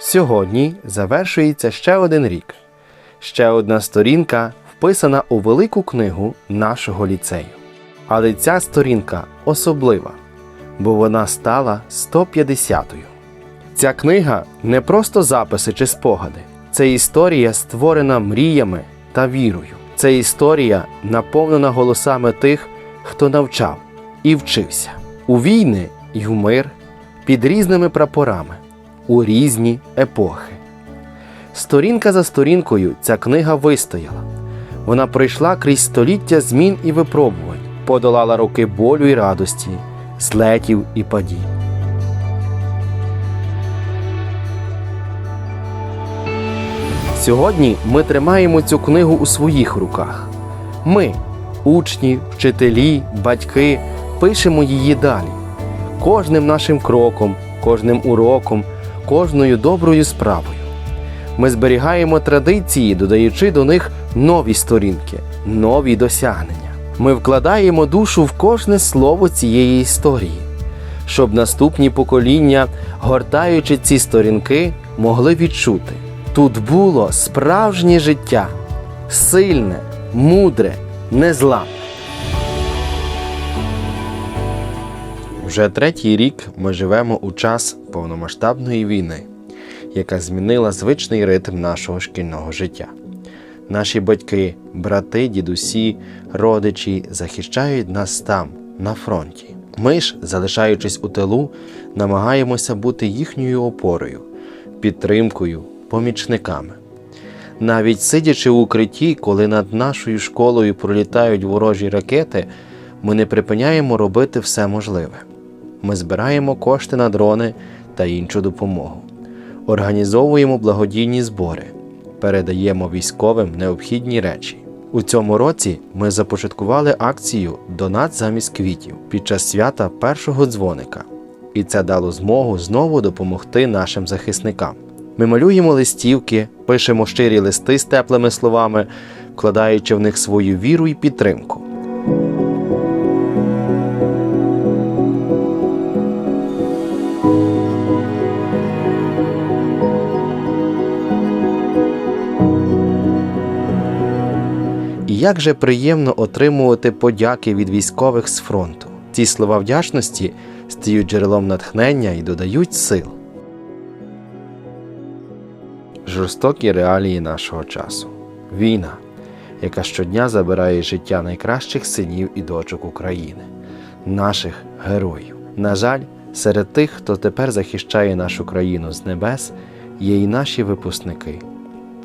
Сьогодні завершується ще один рік. Ще одна сторінка вписана у велику книгу нашого ліцею. Але ця сторінка особлива, бо вона стала 150-ю. Ця книга не просто записи чи спогади, це історія, створена мріями та вірою. Це історія, наповнена голосами тих, хто навчав і вчився у війни й у мир під різними прапорами у різні епохи. Сторінка за сторінкою ця книга вистояла. Вона пройшла крізь століття змін і випробувань, подолала роки болю і радості, злетів і падінь. Сьогодні ми тримаємо цю книгу у своїх руках. Ми, учні, вчителі, батьки, пишемо її далі. Кожним нашим кроком, кожним уроком, кожною доброю справою. Ми зберігаємо традиції, додаючи до них нові сторінки, нові досягнення. Ми вкладаємо душу в кожне слово цієї історії, щоб наступні покоління, гортаючи ці сторінки, могли відчути. Тут було справжнє життя, сильне, мудре, незламне. Вже третій рік ми живемо у час повномасштабної війни, яка змінила звичний ритм нашого шкільного життя. Наші батьки, брати, дідусі, родичі захищають нас там, на фронті. Ми ж, залишаючись у тилу, намагаємося бути їхньою опорою, підтримкою, помічниками. Навіть сидячи у укритті, коли над нашою школою пролітають ворожі ракети, ми не припиняємо робити все можливе. Ми збираємо кошти на дрони та іншу допомогу, організовуємо благодійні збори, передаємо військовим необхідні речі. У цьому році ми започаткували акцію Донат замість квітів під час свята першого дзвоника, і це дало змогу знову допомогти нашим захисникам. Ми малюємо листівки, пишемо щирі листи з теплими словами, вкладаючи в них свою віру і підтримку. Як же приємно отримувати подяки від військових з фронту. Ці слова вдячності стають джерелом натхнення і додають сил. Жорстокі реалії нашого часу. Війна, яка щодня забирає життя найкращих синів і дочок України, наших героїв. На жаль, серед тих, хто тепер захищає нашу країну з небес, є і наші випускники.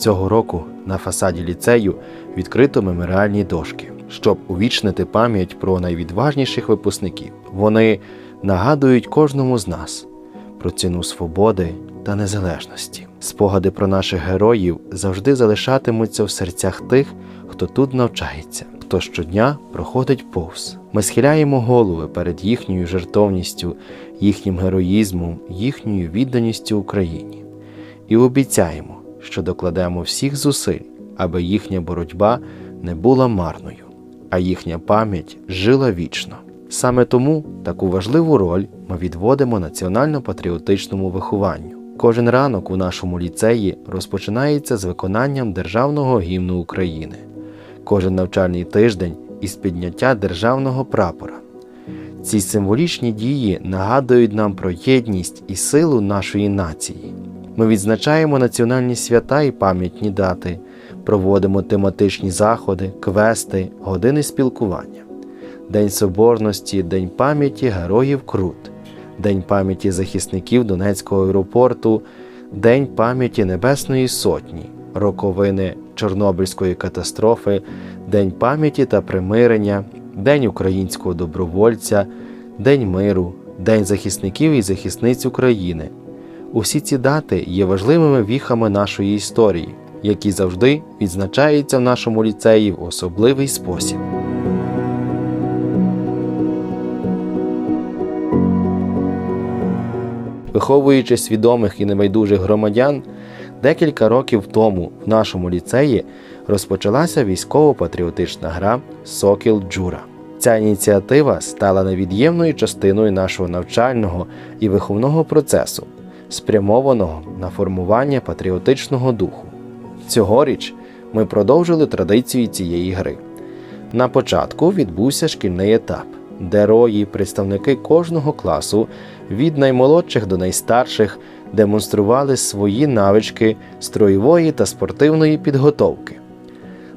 Цього року на фасаді ліцею відкрито меморіальні дошки, щоб увічнити пам'ять про найвідважніших випускників. Вони нагадують кожному з нас про ціну свободи та незалежності. Спогади про наших героїв завжди залишатимуться в серцях тих, хто тут навчається, хто щодня проходить повз. Ми схиляємо голови перед їхньою жертовністю, їхнім героїзмом, їхньою відданістю Україні і обіцяємо, що докладемо всіх зусиль, аби їхня боротьба не була марною, а їхня пам'ять жила вічно. Саме тому таку важливу роль ми відводимо національно-патріотичному вихованню. Кожен ранок у нашому ліцеї розпочинається з виконанням державного гімну України, кожен навчальний тиждень із підняття державного прапора. Ці символічні дії нагадують нам про єдність і силу нашої нації. Ми відзначаємо національні свята і пам'ятні дати, проводимо тематичні заходи, квести, години спілкування. День Соборності, День пам'яті Героїв Крут, День пам'яті захисників Донецького аеропорту, День пам'яті Небесної Сотні, роковини Чорнобильської катастрофи, День пам'яті та примирення, День українського добровольця, День миру, День захисників і захисниць України. Усі ці дати є важливими віхами нашої історії, які завжди відзначаються в нашому ліцеї в особливий спосіб. Виховуючи свідомих і небайдужих громадян, декілька років тому в нашому ліцеї розпочалася військово-патріотична гра Сокіл Джура. Ця ініціатива стала невід'ємною частиною нашого навчального і виховного процесу, спрямованого на формування патріотичного духу. Цьогоріч ми продовжили традицію цієї гри. На початку відбувся шкільний етап, де рої, представники кожного класу, від наймолодших до найстарших, демонстрували свої навички строєвої та спортивної підготовки.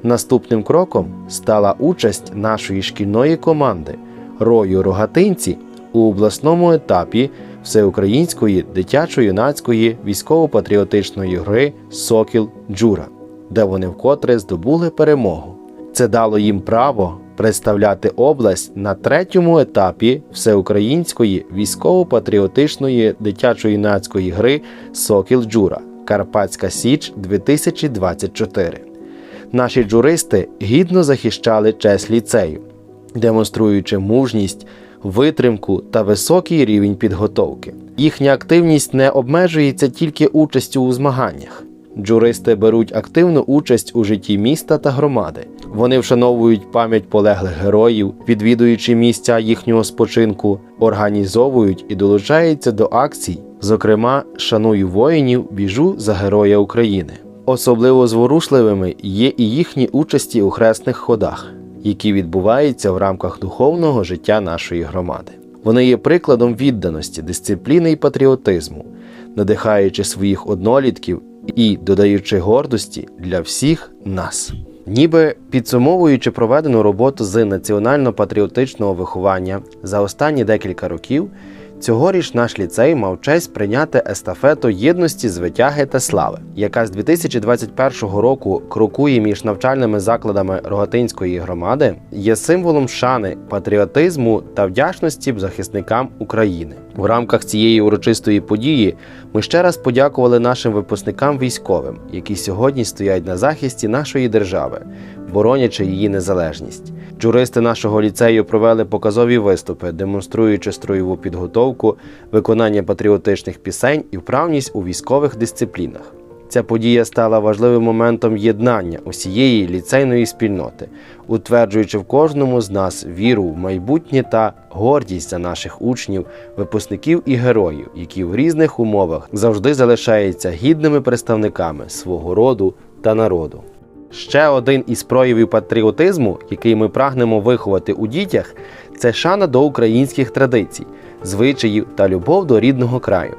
Наступним кроком стала участь нашої шкільної команди Рою Рогатинці у обласному етапі всеукраїнської дитячо-юнацької військово-патріотичної гри Сокіл Джура, де вони вкотре здобули перемогу. Це дало їм право представляти область на третьому етапі всеукраїнської військово-патріотичної дитячо-юнацької гри Сокіл Джура Карпатська Січ 2024. Наші джуристи гідно захищали честь ліцею, демонструючи мужність, витримку та високий рівень підготовки. Їхня активність не обмежується тільки участю у змаганнях. Джуристи беруть активну участь у житті міста та громади. Вони вшановують пам'ять полеглих героїв, відвідуючи місця їхнього спочинку, організовують і долучаються до акцій, зокрема, шаную воїнів, біжу за героя України. Особливо зворушливими є і їхні участі у хресних ходах, які відбуваються в рамках духовного життя нашої громади. Вони є прикладом відданості, дисципліни і патріотизму, надихаючи своїх однолітків і додаючи гордості для всіх нас. Ніби підсумовуючи проведену роботу з національно-патріотичного виховання за останні декілька років, цьогоріч наш ліцей мав честь прийняти естафету єдності звитяги та слави, яка з 2021 року крокує між навчальними закладами Рогатинської громади, є символом шани, патріотизму та вдячності захисникам України. В рамках цієї урочистої події ми ще раз подякували нашим випускникам військовим, які сьогодні стоять на захисті нашої держави, боронячи її незалежність. Джуристи нашого ліцею провели показові виступи, демонструючи строєву підготовку, виконання патріотичних пісень і вправність у військових дисциплінах. Ця подія стала важливим моментом єднання усієї ліцейної спільноти, утверджуючи в кожному з нас віру в майбутнє та гордість за наших учнів, випускників і героїв, які в різних умовах завжди залишаються гідними представниками свого роду та народу. Ще один із проявів патріотизму, який ми прагнемо виховати у дітях, це шана до українських традицій, звичаїв та любов до рідного краю.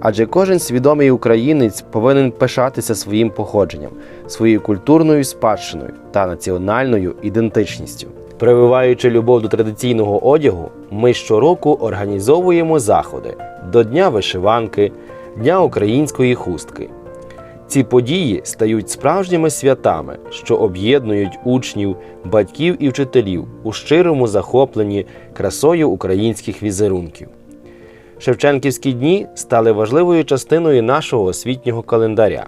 Адже кожен свідомий українець повинен пишатися своїм походженням, своєю культурною спадщиною та національною ідентичністю. Прививаючи любов до традиційного одягу, ми щороку організовуємо заходи до Дня вишиванки, Дня української хустки. Ці події стають справжніми святами, що об'єднують учнів, батьків і вчителів у щирому захопленні красою українських візерунків. Шевченківські дні стали важливою частиною нашого освітнього календаря.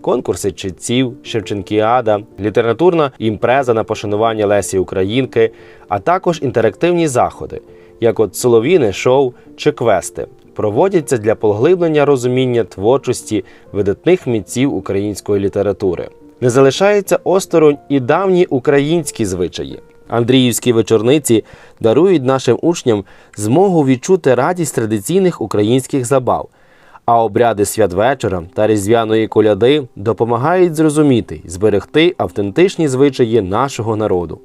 Конкурси читців, Шевченкіада, літературна імпреза на пошанування Лесі Українки, а також інтерактивні заходи, як от соловіне шоу чи квести, проводяться для поглиблення розуміння творчості видатних митців української літератури. Не залишаються осторонь і давні українські звичаї. Андріївські вечорниці дарують нашим учням змогу відчути радість традиційних українських забав. А обряди святвечора та різдвяної коляди допомагають зрозуміти зберегти автентичні звичаї нашого народу.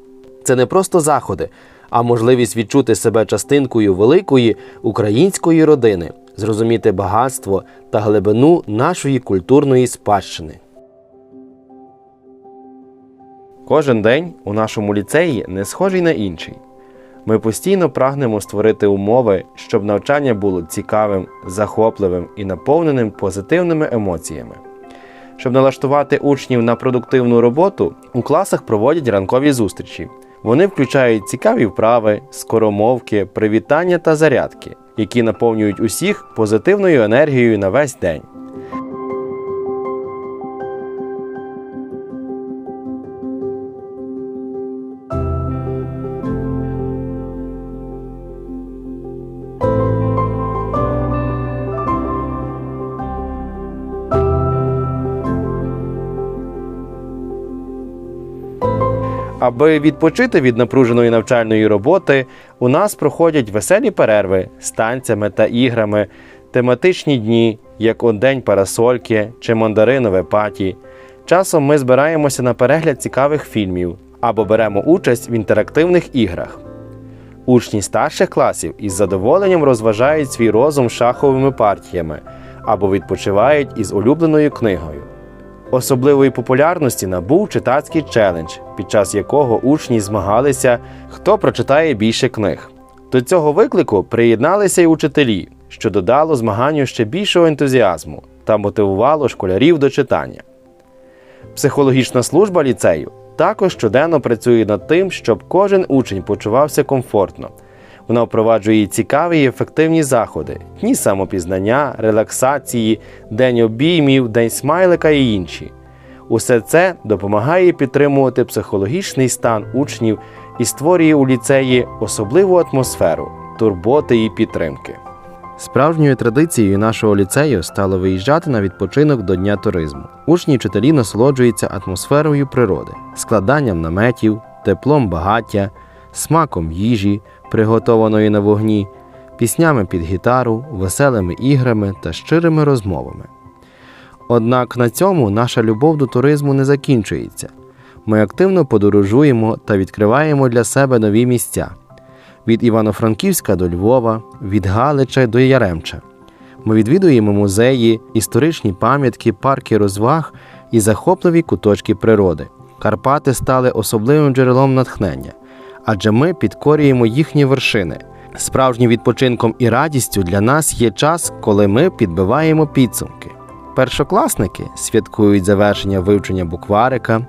Це не просто заходи, а можливість відчути себе частинкою великої української родини, зрозуміти багатство та глибину нашої культурної спадщини. Кожен день у нашому ліцеї не схожий на інший. Ми постійно прагнемо створити умови, щоб навчання було цікавим, захопливим і наповненим позитивними емоціями. Щоб налаштувати учнів на продуктивну роботу, у класах проводять ранкові зустрічі. Вони включають цікаві вправи, скоромовки, привітання та зарядки, які наповнюють усіх позитивною енергією на весь день. Аби відпочити від напруженої навчальної роботи, у нас проходять веселі перерви з танцями та іграми, тематичні дні, як у День парасольки чи мандаринове паті. Часом ми збираємося на перегляд цікавих фільмів або беремо участь в інтерактивних іграх. Учні старших класів із задоволенням розважають свій розум шаховими партіями або відпочивають із улюбленою книгою. Особливої популярності набув читацький челендж, під час якого учні змагалися, хто прочитає більше книг. До цього виклику приєдналися й учителі, що додало змаганню ще більшого ентузіазму та мотивувало школярів до читання. Психологічна служба ліцею також щоденно працює над тим, щоб кожен учень почувався комфортно. Вона впроваджує цікаві і ефективні заходи: дні самопізнання, релаксації, день обіймів, день смайлика і інші. Усе це допомагає підтримувати психологічний стан учнів і створює у ліцеї особливу атмосферу турботи і підтримки. Справжньою традицією нашого ліцею стало виїжджати на відпочинок до Дня туризму. Учні вчителі насолоджуються атмосферою природи, складанням наметів, теплом багаття, смаком їжі, приготованої на вогні, піснями під гітару, веселими іграми та щирими розмовами. Однак на цьому наша любов до туризму не закінчується. Ми активно подорожуємо та відкриваємо для себе нові місця від Івано-Франківська до Львова, від Галича до Яремча. Ми відвідуємо музеї, історичні пам'ятки, парки розваг і захопливі куточки природи. Карпати стали особливим джерелом натхнення, адже ми підкорюємо їхні вершини. Справжнім відпочинком і радістю для нас є час, коли ми підбиваємо підсумки. Першокласники святкують завершення вивчення букварика,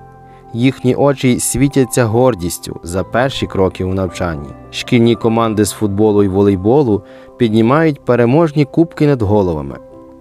їхні очі світяться гордістю за перші кроки у навчанні. Шкільні команди з футболу і волейболу піднімають переможні кубки над головами,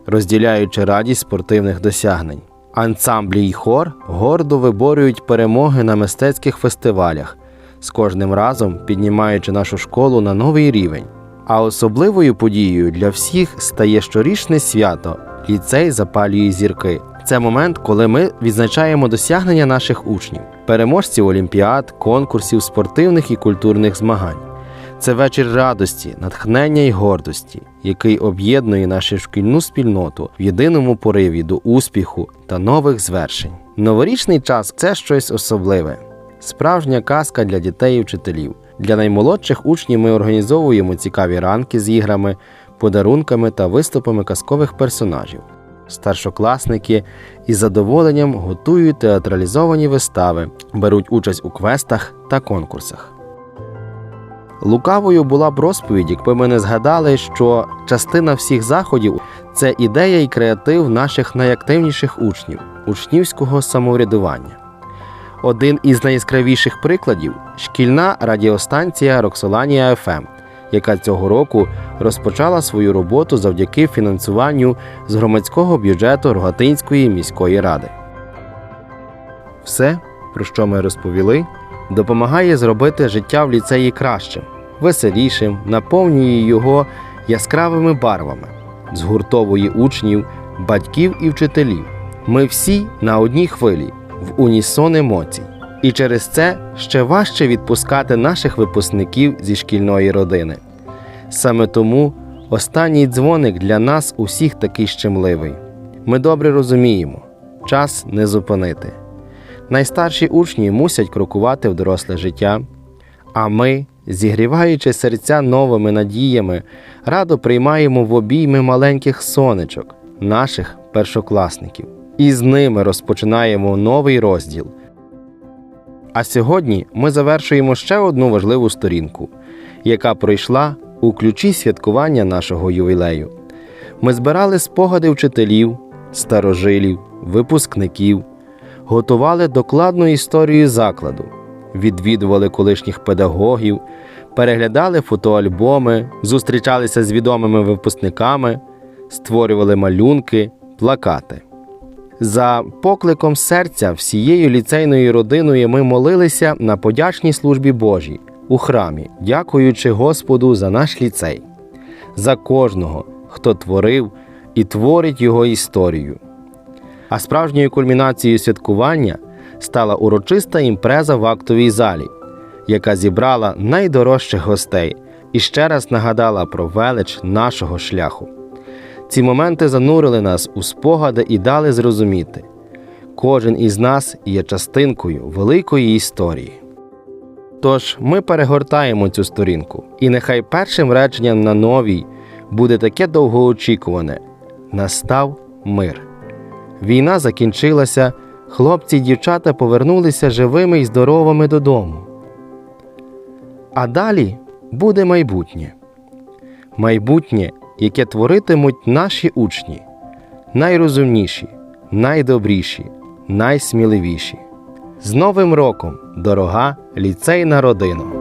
розділяючи радість спортивних досягнень. Ансамблі й хор гордо виборюють перемоги на мистецьких фестивалях, з кожним разом піднімаючи нашу школу на новий рівень. А особливою подією для всіх стає щорічне свято ліцей запалює зірки. Це момент, коли ми відзначаємо досягнення наших учнів, переможців олімпіад, конкурсів, спортивних і культурних змагань. Це вечір радості, натхнення і гордості, який об'єднує нашу шкільну спільноту в єдиному пориві до успіху та нових звершень. Новорічний час це щось особливе, справжня казка для дітей і вчителів. Для наймолодших учнів ми організовуємо цікаві ранки з іграми, подарунками та виступами казкових персонажів. Старшокласники із задоволенням готують театралізовані вистави, беруть участь у квестах та конкурсах. Лукавою була б розповідь, якби ми не згадали, що частина всіх заходів це ідея і креатив наших найактивніших учнів учнівського самоврядування. Один із найяскравіших прикладів шкільна радіостанція Роксоланія ФМ, яка цього року розпочала свою роботу завдяки фінансуванню з громадського бюджету Рогатинської міської ради. Все, про що ми розповіли, допомагає зробити життя в ліцеї кращим, веселішим, наповнює його яскравими барвами, згуртовує учнів, батьків і вчителів. Ми всі на одній хвилі, в унісон емоцій. І через це ще важче відпускати наших випускників зі шкільної родини. Саме тому останній дзвоник для нас усіх такий щемливий. Ми добре розуміємо, час не зупинити. Найстарші учні мусять крокувати в доросле життя, а ми, зігріваючи серця новими надіями, радо приймаємо в обійми маленьких сонечок, наших першокласників, і з ними розпочинаємо новий розділ. А сьогодні ми завершуємо ще одну важливу сторінку, яка пройшла у ключі святкування нашого ювілею. Ми збирали спогади вчителів, старожилів, випускників, готували докладну історію закладу, відвідували колишніх педагогів, переглядали фотоальбоми, зустрічалися з відомими випускниками, створювали малюнки, плакати. За покликом серця всією ліцейною родиною ми молилися на подячній службі Божій у храмі, дякуючи Господу за наш ліцей, за кожного, хто творив і творить його історію. А справжньою кульмінацією святкування стала урочиста імпреза в актовій залі, яка зібрала найдорожчих гостей і ще раз нагадала про велич нашого шляху. Ці моменти занурили нас у спогади і дали зрозуміти. Кожен із нас є частинкою великої історії. Тож ми перегортаємо цю сторінку, і нехай першим реченням на новій буде таке довгоочікуване настав мир. Війна закінчилася, хлопці й дівчата повернулися живими і здоровими додому. А далі буде майбутнє. Майбутнє, яке творитимуть наші учні, найрозумніші, найдобріші, найсміливіші. З Новим роком, дорога ліцейна родина!